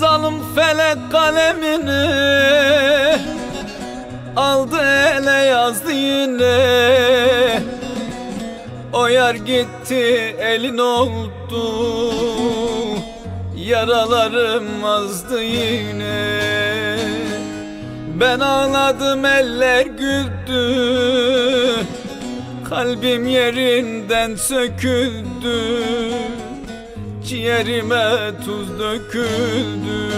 Zalim felek kalemini Aldı ele yazdı yine. O yar gitti elin oldu Yaralarım azdı yine. Ben ağladım eller güldü Kalbim yerinden söküldü Ciğerime tuz döküldü.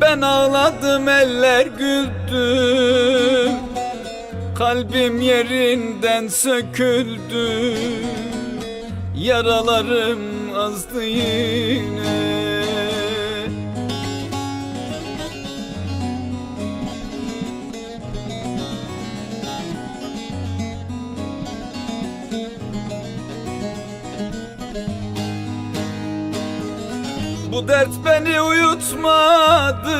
Ben ağladım eller güldü. Kalbim yerinden söküldü. Yaralarım azdı yine Bu dert beni uyutmadı.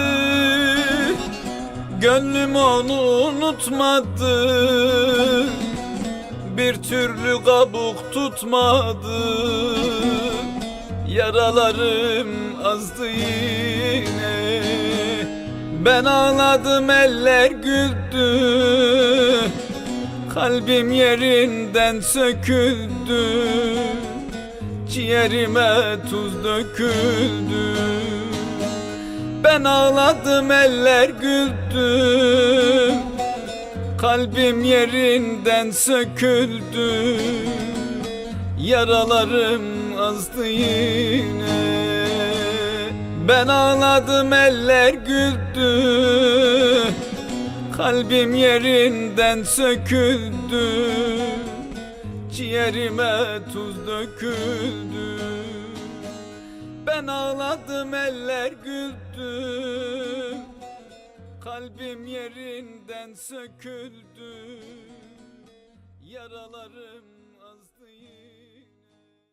Gönlüm onu unutmadı. Bir türlü kabuk tutmadı. Yaralarım azdı yine. Ben ağladım eller güldü. Kalbim yerinden söküldü Ciğerime tuz döküldü. Ben ağladım eller güldü. Kalbim yerinden söküldü. Yaralarım azdı yine. Ben ağladım eller güldü. Kalbim yerinden söküldü Ciğerime tuz döküldü. Ben ağladım eller güldü. Kalbim yerinden söküldü. Yaralarım